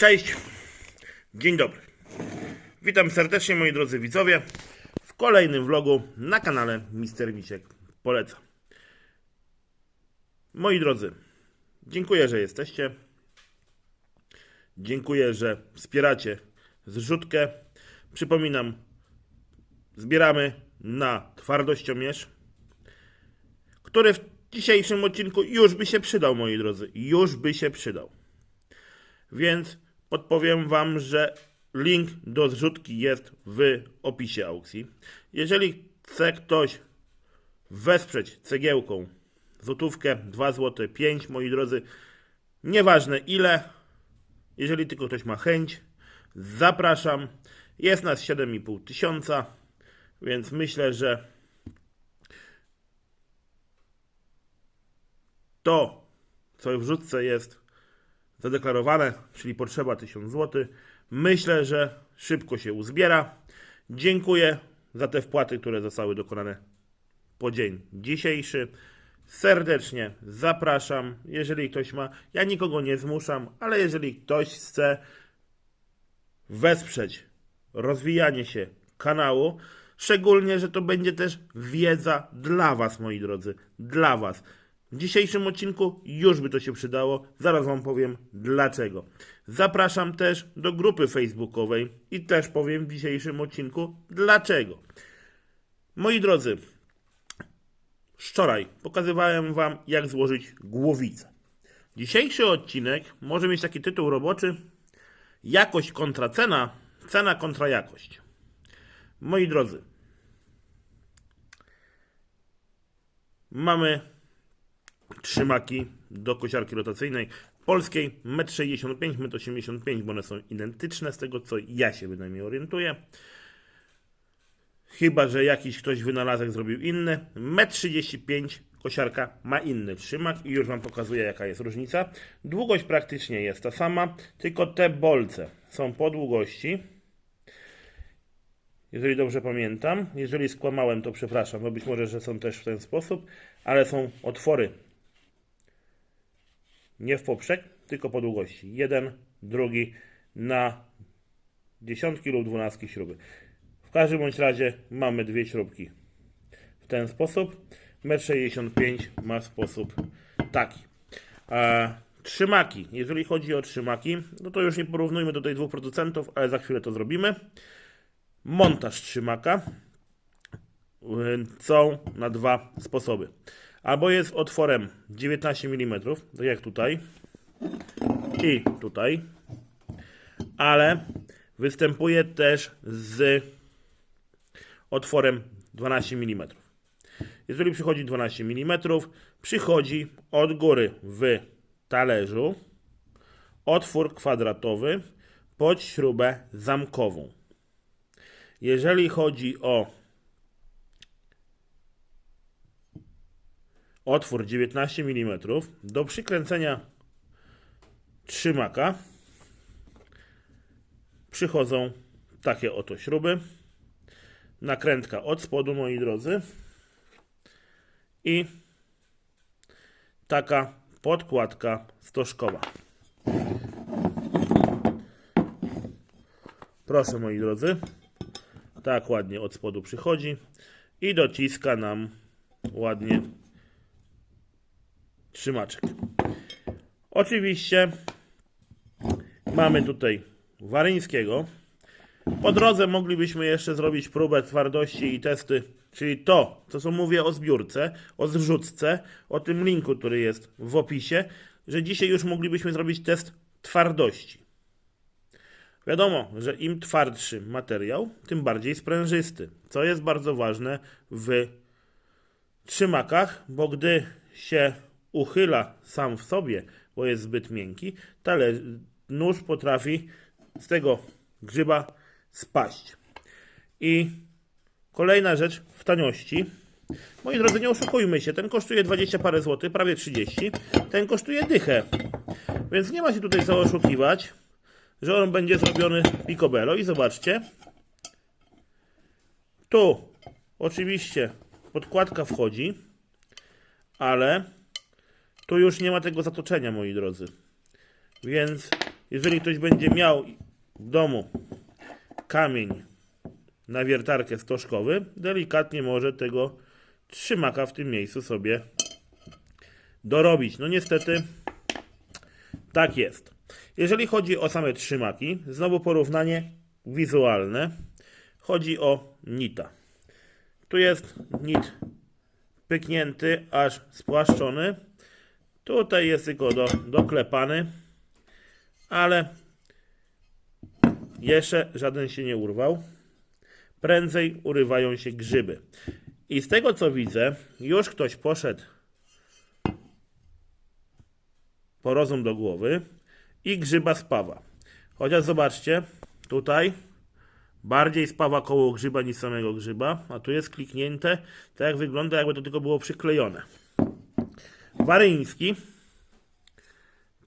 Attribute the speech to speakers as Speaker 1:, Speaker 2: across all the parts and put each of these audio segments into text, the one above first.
Speaker 1: Cześć, dzień dobry. Witam serdecznie moi drodzy widzowie w kolejnym vlogu na kanale Mister Misiek Poleca. Moi drodzy, dziękuję, że jesteście. Dziękuję, że wspieracie zrzutkę. Przypominam, zbieramy na twardościomierz, który w dzisiejszym odcinku już by się przydał, moi drodzy. Już by się przydał. Więc podpowiem Wam, że link do zrzutki jest w opisie aukcji. Jeżeli chce ktoś wesprzeć cegiełką złotówkę, 2 zł, 5, moi drodzy, nieważne ile, jeżeli tylko ktoś ma chęć, zapraszam. Jest nas 7,5 tysiąca, więc myślę, że to, co w rzutce jest, zadeklarowane, czyli potrzeba 1000 zł. Myślę, że szybko się uzbiera. Dziękuję za te wpłaty, które zostały dokonane po dzień dzisiejszy. Serdecznie zapraszam. Jeżeli ktoś ma, ja nikogo nie zmuszam, ale jeżeli ktoś chce wesprzeć rozwijanie się kanału, szczególnie, że to będzie też wiedza dla Was, moi drodzy, dla Was. W dzisiejszym odcinku już by to się przydało, zaraz Wam powiem dlaczego. Zapraszam też do grupy facebookowej i też powiem w dzisiejszym odcinku dlaczego. Moi drodzy, wczoraj pokazywałem Wam jak złożyć głowicę. Dzisiejszy odcinek może mieć taki tytuł roboczy Jakość kontra cena, cena kontra jakość. Moi drodzy, mamy trzymaki do kosiarki rotacyjnej polskiej 1,65 m, 1,85 m, bo one są identyczne z tego co ja się bynajmniej orientuję. Chyba, że jakiś ktoś wynalazek zrobił inny. 1,35 m kosiarka ma inny trzymak i już Wam pokazuję jaka jest różnica. Długość praktycznie jest ta sama, tylko te bolce są po długości. Jeżeli dobrze pamiętam, jeżeli skłamałem, to przepraszam, bo być może, że są też w ten sposób, ale są otwory nie w poprzek, tylko po długości. Jeden, drugi na dziesiątki lub dwunastki śruby. W każdym bądź razie mamy dwie śrubki w ten sposób. 1,65 m ma sposób taki. A trzymaki, jeżeli chodzi o trzymaki, no to już nie porównujmy do dwóch producentów, ale za chwilę to zrobimy. Montaż trzymaka y, są na dwa sposoby. Albo jest otworem 19 mm, tak jak tutaj i tutaj, ale występuje też z otworem 12 mm. Jeżeli przychodzi 12 mm, przychodzi od góry w talerzu otwór kwadratowy pod śrubę zamkową. Jeżeli chodzi o otwór 19 mm do przykręcenia trzymaka przychodzą takie oto śruby. Nakrętka od spodu, moi drodzy. I taka podkładka stożkowa. Proszę, moi drodzy. Tak ładnie od spodu przychodzi i dociska nam ładnie trzymaczek. Oczywiście mamy tutaj Waryńskiego. Po drodze moglibyśmy jeszcze zrobić próbę twardości i testy, czyli to, co mówię o zbiórce, o zrzutce, o tym linku, który jest w opisie, że dzisiaj już moglibyśmy zrobić test twardości. Wiadomo, że im twardszy materiał, tym bardziej sprężysty, co jest bardzo ważne w trzymakach, bo gdy się uchyla sam w sobie, bo jest zbyt miękki, tale nóż potrafi z tego grzyba spaść. I kolejna rzecz w taniości. Moi drodzy, nie oszukujmy się, ten kosztuje 20 parę złotych, prawie 30. Ten kosztuje dychę. Więc nie ma się tutaj co oszukiwać, że on będzie zrobiony picobello. I zobaczcie. Tu oczywiście podkładka wchodzi, ale tu już nie ma tego zatoczenia, moi drodzy. Więc jeżeli ktoś będzie miał w domu kamień na wiertarkę stożkowy, delikatnie może tego trzymaka w tym miejscu sobie dorobić. No niestety tak jest. Jeżeli chodzi o same trzymaki, znowu porównanie wizualne. Chodzi o nita. Tu jest nit pyknięty, aż spłaszczony. Tutaj jest tylko do, doklepany, ale jeszcze żaden się nie urwał. Prędzej urywają się grzyby. I z tego co widzę, już ktoś poszedł po rozum do głowy i grzyba spawa. Chociaż zobaczcie, tutaj bardziej spawa koło grzyba niż samego grzyba, a tu jest kliknięte, tak jak wygląda jakby to tylko było przyklejone. Waryński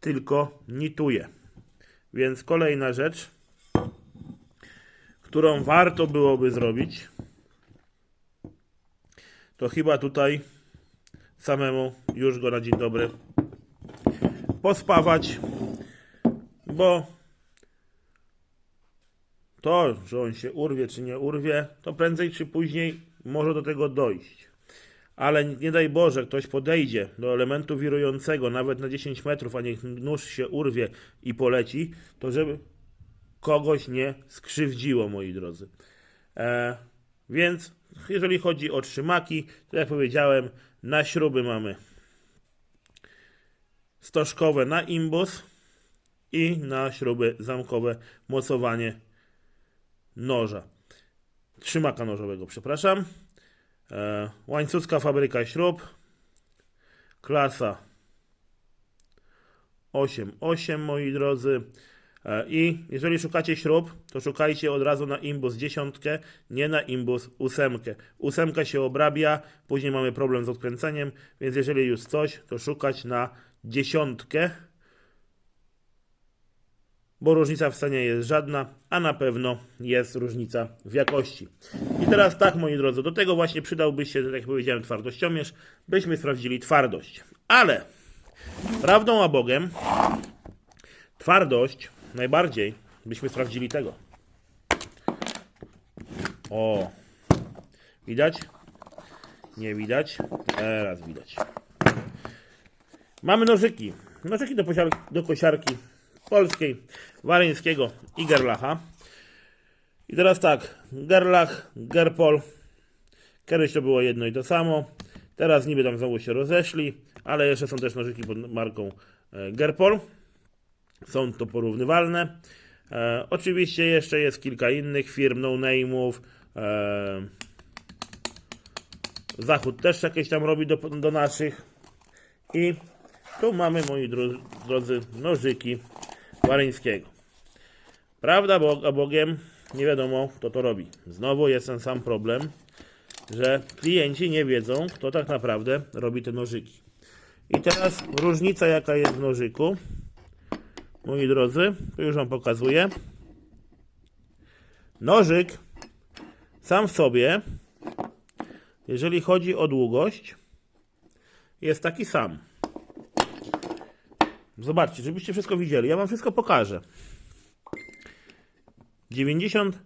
Speaker 1: tylko nituje. Więc kolejna rzecz, którą warto byłoby zrobić, to chyba tutaj samemu już go na dzień dobry pospawać, bo to, że on się urwie czy nie urwie, to prędzej czy później może do tego dojść. Ale nie daj Boże, ktoś podejdzie do elementu wirującego nawet na 10 metrów, a niech nóż się urwie i poleci, to żeby kogoś nie skrzywdziło, moi drodzy. E, więc jeżeli chodzi o trzymaki, to jak powiedziałem, na śruby mamy stożkowe na imbus i na śruby zamkowe mocowanie noża. Trzymaka nożowego, przepraszam. E, łańcucka fabryka śrub. Klasa 8.8 moi drodzy. E, I jeżeli szukacie śrub, to szukajcie od razu na imbus dziesiątkę, nie na imbus ósemkę. Ósemka się obrabia, później mamy problem z odkręceniem, więc jeżeli już coś, to szukać na dziesiątkę, bo różnica w cenie jest żadna, a na pewno jest różnica w jakości. I teraz tak, moi drodzy, do tego właśnie przydałby się, tak jak powiedziałem, twardościomierz, byśmy sprawdzili twardość. Ale prawdą a Bogiem, twardość najbardziej byśmy sprawdzili tego. O, widać? Nie widać? Teraz widać. Mamy nożyki. Nożyki do, do kosiarki polskiej, waryńskiego i Gerlacha. I teraz tak, Gerlach, Gerpol. Kiedyś to było jedno i to samo. Teraz niby tam znowu się rozeszli, ale jeszcze są też nożyki pod marką e, Gerpol. Są to porównywalne. E, oczywiście jeszcze jest kilka innych firm, no name'ów. E, Zachód też jakieś tam robi do, do naszych. I tu mamy, moi dro- drodzy, nożyki Waryńskiego. Prawda Boga Bogiem, nie wiadomo kto to robi. Znowu jest ten sam problem, że klienci nie wiedzą, kto tak naprawdę robi te nożyki. I teraz różnica jaka jest w nożyku. Moi drodzy, to już Wam pokazuję. Nożyk sam w sobie, jeżeli chodzi o długość, jest taki sam. Zobaczcie, żebyście wszystko widzieli. Ja wam wszystko pokażę. 90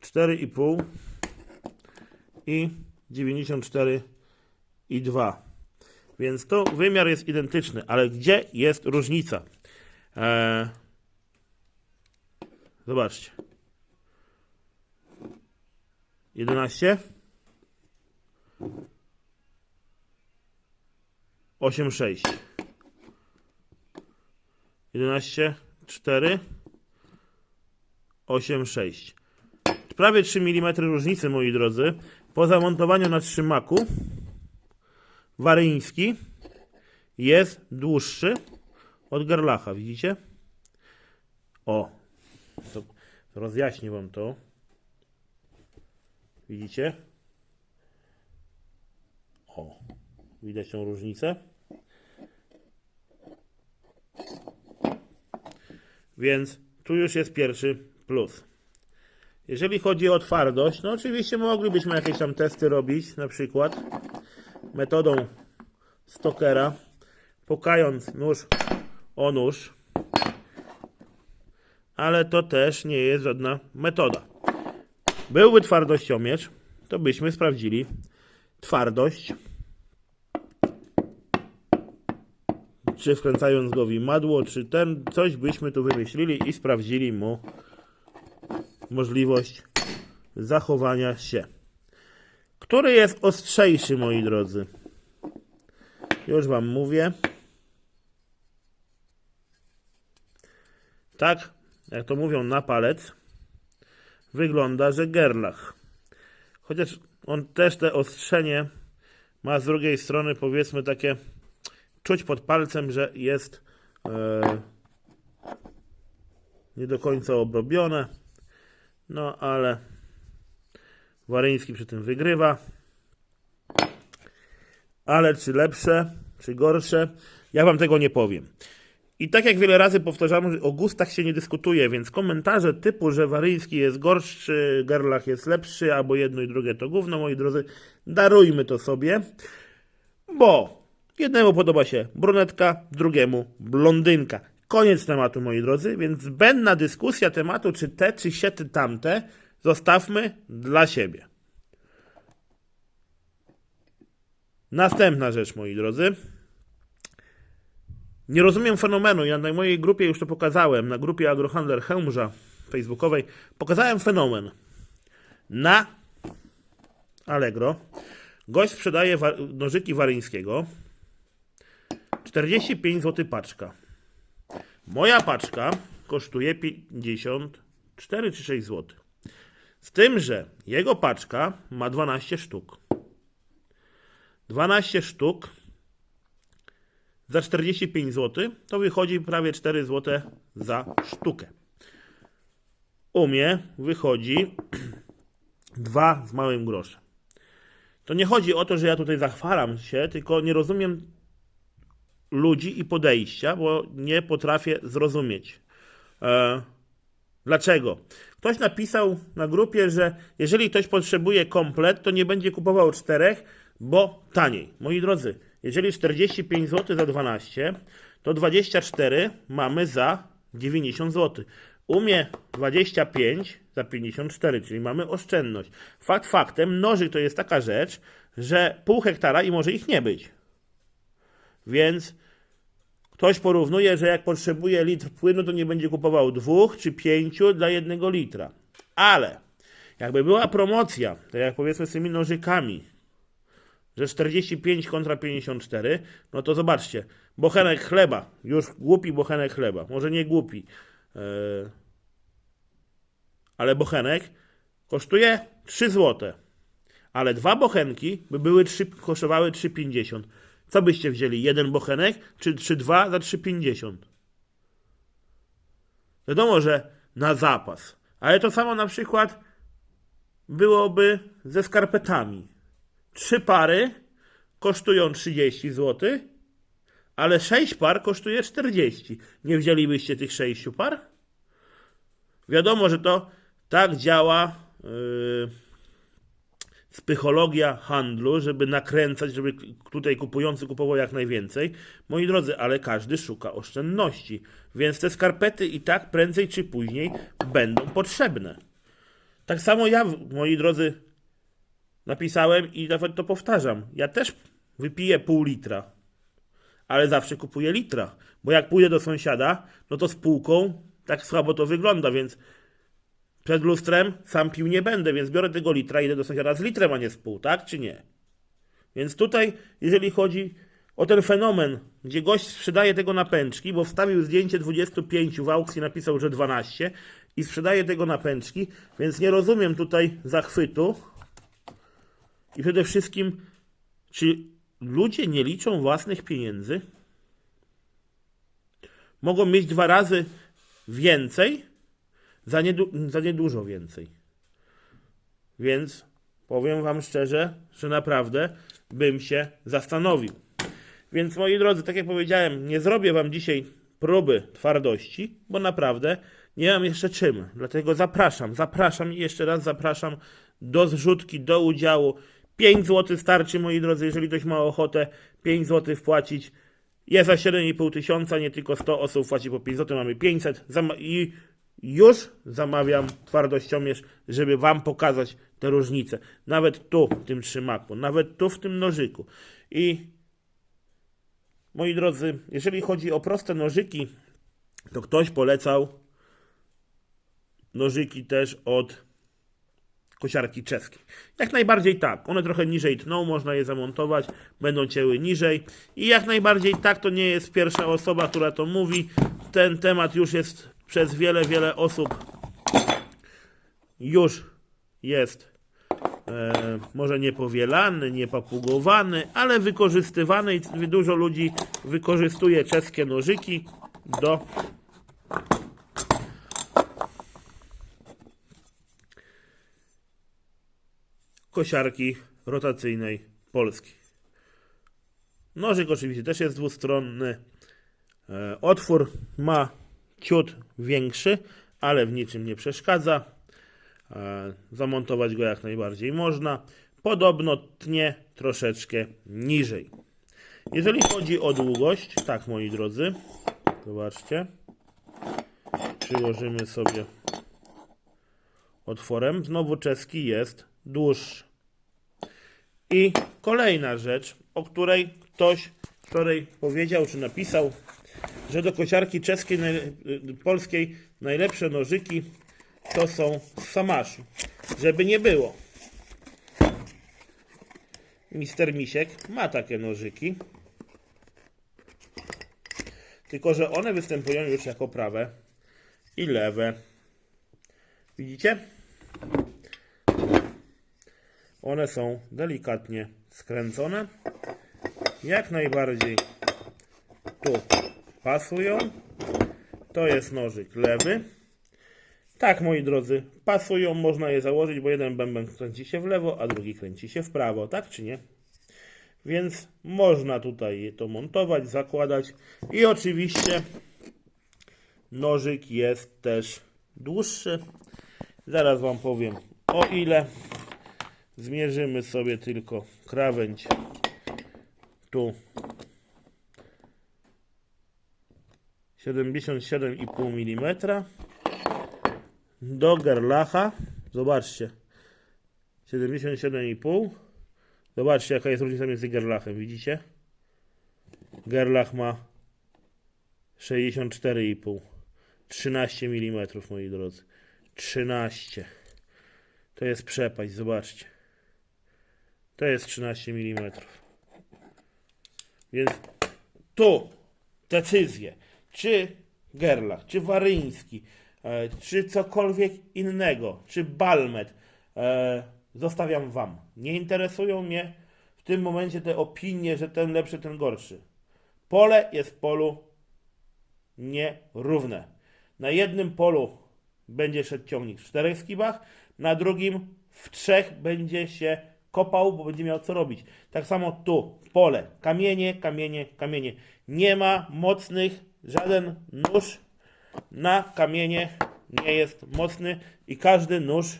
Speaker 1: 4,5 i 94 i 2. Więc to wymiar jest identyczny, ale gdzie jest różnica? Eee, zobaczcie. 11 8, 6. 11, 4, 8, 6. Prawie 3 mm różnicy, moi drodzy. Po zamontowaniu na trzymaku waryński jest dłuższy od Gerlacha, widzicie? O, to rozjaśnię wam to. Widzicie? O, widać tą różnicę? Więc tu już jest pierwszy plus. Jeżeli chodzi o twardość, no oczywiście moglibyśmy jakieś tam testy robić, na przykład metodą Stokera, pukając nóż o nóż, ale to też nie jest żadna metoda. Byłby twardościomierz, to byśmy sprawdzili twardość, czy wkręcając go w imadło, czy ten, coś byśmy tu wymyślili i sprawdzili mu możliwość zachowania się. Który jest ostrzejszy, moi drodzy? Już wam mówię. Tak, jak to mówią na palec, wygląda, że Gerlach. Chociaż on też te ostrzenie ma z drugiej strony, powiedzmy, takie czuć pod palcem, że jest e, nie do końca obrobione. No ale Waryński przy tym wygrywa. Ale czy lepsze, czy gorsze? Ja wam tego nie powiem. I tak jak wiele razy powtarzam, o gustach się nie dyskutuje, więc komentarze typu, że Waryński jest gorszy, Gerlach jest lepszy, albo jedno i drugie to gówno, moi drodzy, darujmy to sobie, bo jednemu podoba się brunetka, drugiemu blondynka. Koniec tematu, moi drodzy, więc zbędna dyskusja tematu, czy te, czy siety tamte, zostawmy dla siebie. Następna rzecz, moi drodzy. Nie rozumiem fenomenu. Ja na mojej grupie już to pokazałem, na grupie Agrohandler Chełmża facebookowej, pokazałem fenomen. Na Allegro gość sprzedaje nożyki waryńskiego 45 zł paczka. Moja paczka kosztuje 54 czy 6 zł. Z tym, że jego paczka ma 12 sztuk. 12 sztuk za 45 zł to wychodzi prawie 4 zł za sztukę. U mnie wychodzi 2 z małym groszem. To nie chodzi o to, że ja tutaj zachwalam się, tylko nie rozumiem ludzi i podejścia, bo nie potrafię zrozumieć. E, dlaczego? Ktoś napisał na grupie, że jeżeli ktoś potrzebuje komplet, to nie będzie kupował czterech, bo taniej. Moi drodzy, jeżeli 45 zł za 12, to 24 mamy za 90 zł. U mnie 25 za 54, czyli mamy oszczędność. Fakt faktem, nożyk to jest taka rzecz, że pół hektara i może ich nie być. Więc ktoś porównuje, że jak potrzebuje litr płynu, to nie będzie kupował dwóch czy pięciu dla jednego litra. Ale jakby była promocja, to jak powiedzmy z tymi nożykami, że 45 kontra 54, no to zobaczcie, bochenek chleba, już głupi bochenek chleba, może nie głupi, yy, ale bochenek kosztuje 3 zł, ale dwa bochenki by były 3, kosztowały 3,50. Co byście wzięli? Jeden bochenek czy, czy dwa za 3,50? Wiadomo, że na zapas, ale to samo na przykład byłoby ze skarpetami. Trzy pary kosztują 30 zł, ale 6 par kosztuje 40. Nie wzięlibyście tych 6 par? Wiadomo, że to tak działa yy, psychologia handlu, żeby nakręcać, żeby tutaj kupujący kupował jak najwięcej. Moi drodzy, ale każdy szuka oszczędności, więc te skarpety i tak prędzej czy później będą potrzebne. Tak samo ja, moi drodzy, napisałem i nawet to powtarzam. Ja też wypiję pół litra, ale zawsze kupuję litra, bo jak pójdę do sąsiada, no to z półką tak słabo to wygląda, więc przed lustrem sam pił nie będę, więc biorę tego litra i idę do sąsiada z litrem, a nie z pół, tak czy nie? Więc tutaj, jeżeli chodzi o ten fenomen, gdzie gość sprzedaje tego na pęczki, bo wstawił zdjęcie 25 w aukcji, napisał, że 12 i sprzedaje tego na pęczki, więc nie rozumiem tutaj zachwytu. I przede wszystkim, czy ludzie nie liczą własnych pieniędzy? Mogą mieć dwa razy więcej, za, niedu- za niedużo więcej. Więc powiem Wam szczerze, że naprawdę bym się zastanowił. Więc moi drodzy, tak jak powiedziałem, nie zrobię Wam dzisiaj próby twardości, bo naprawdę nie mam jeszcze czym. Dlatego zapraszam, zapraszam i jeszcze raz zapraszam do zrzutki, do udziału. 5 zł starczy, moi drodzy, jeżeli ktoś ma ochotę 5 zł wpłacić. Jest za 7,5 tysiąca, nie tylko 100 osób płaci po 5 zł, mamy 500 Zama- i już zamawiam twardościomierz, żeby Wam pokazać te różnice. Nawet tu, w tym trzymaku, nawet tu, w tym nożyku. I moi drodzy, jeżeli chodzi o proste nożyki, to ktoś polecał nożyki też od kosiarki czeskiej. Jak najbardziej tak. One trochę niżej tną, można je zamontować, będą cięły niżej. I jak najbardziej tak, to nie jest pierwsza osoba, która to mówi. Ten temat już jest przez wiele, wiele osób już jest e, może nie powielany, nie papugowany, ale wykorzystywany i dużo ludzi wykorzystuje czeskie nożyki do kosiarki rotacyjnej Polski. Nożyk oczywiście też jest dwustronny. E, Otwór ma ciut większy, ale w niczym nie przeszkadza. E, Zamontować go jak najbardziej można. Podobno tnie troszeczkę niżej. Jeżeli chodzi o długość, tak moi drodzy, zobaczcie. Przyłożymy sobie otworem. Znowu czeski jest dłuższy. I kolejna rzecz, o której ktoś wczoraj powiedział czy napisał, że do kosiarki czeskiej, polskiej najlepsze nożyki to są z Samaszu. Żeby nie było. Mister Misiek ma takie nożyki. Tylko, że one występują już jako prawe i lewe. Widzicie? One są delikatnie skręcone. Jak najbardziej tu pasują. To jest nożyk lewy. Tak, moi drodzy, pasują, można je założyć, bo jeden bęben kręci się w lewo, a drugi kręci się w prawo, tak czy nie? Więc można tutaj to montować, zakładać i oczywiście nożyk jest też dłuższy. Zaraz Wam powiem o ile. Zmierzymy sobie tylko krawędź tu 77,5 mm do gerlacha. Zobaczcie. 77,5 zobaczcie jaka jest różnica między gerlachem. Widzicie? Gerlach ma 64,5 13 mm moi drodzy. 13 to jest przepaść zobaczcie. To jest 13 mm. Więc tu decyzję, czy Gerlach, czy Waryński, e, czy cokolwiek innego, czy Balmet, e, zostawiam Wam. Nie interesują mnie w tym momencie te opinie, że ten lepszy, ten gorszy. Pole jest polu nierówne. Na jednym polu będzie szedł ciągnik w czterech skibach, na drugim w trzech będzie się kopał, bo będzie miał co robić. Tak samo tu, pole, kamienie, kamienie, kamienie. Nie ma mocnych, żaden nóż na kamienie nie jest mocny i każdy nóż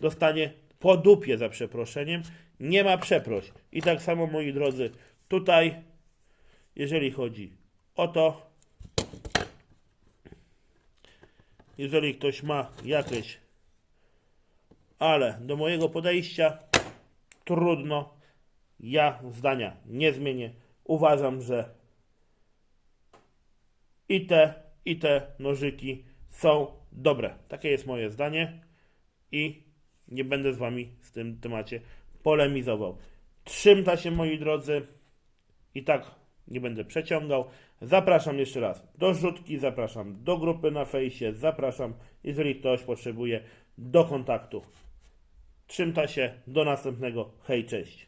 Speaker 1: dostanie po dupie za przeproszeniem. Nie ma przeproś. I tak samo, moi drodzy, tutaj, jeżeli chodzi o to, jeżeli ktoś ma jakieś, ale do mojego podejścia trudno, ja zdania nie zmienię. Uważam, że i te, i te nożyki są dobre. Takie jest moje zdanie i nie będę z wami w tym temacie polemizował. Trzymta się moi drodzy i tak nie będę przeciągał. Zapraszam jeszcze raz do rzutki, zapraszam do grupy na fejsie, zapraszam, jeżeli ktoś potrzebuje, do kontaktu. Trzymta się, do następnego. Hej, cześć.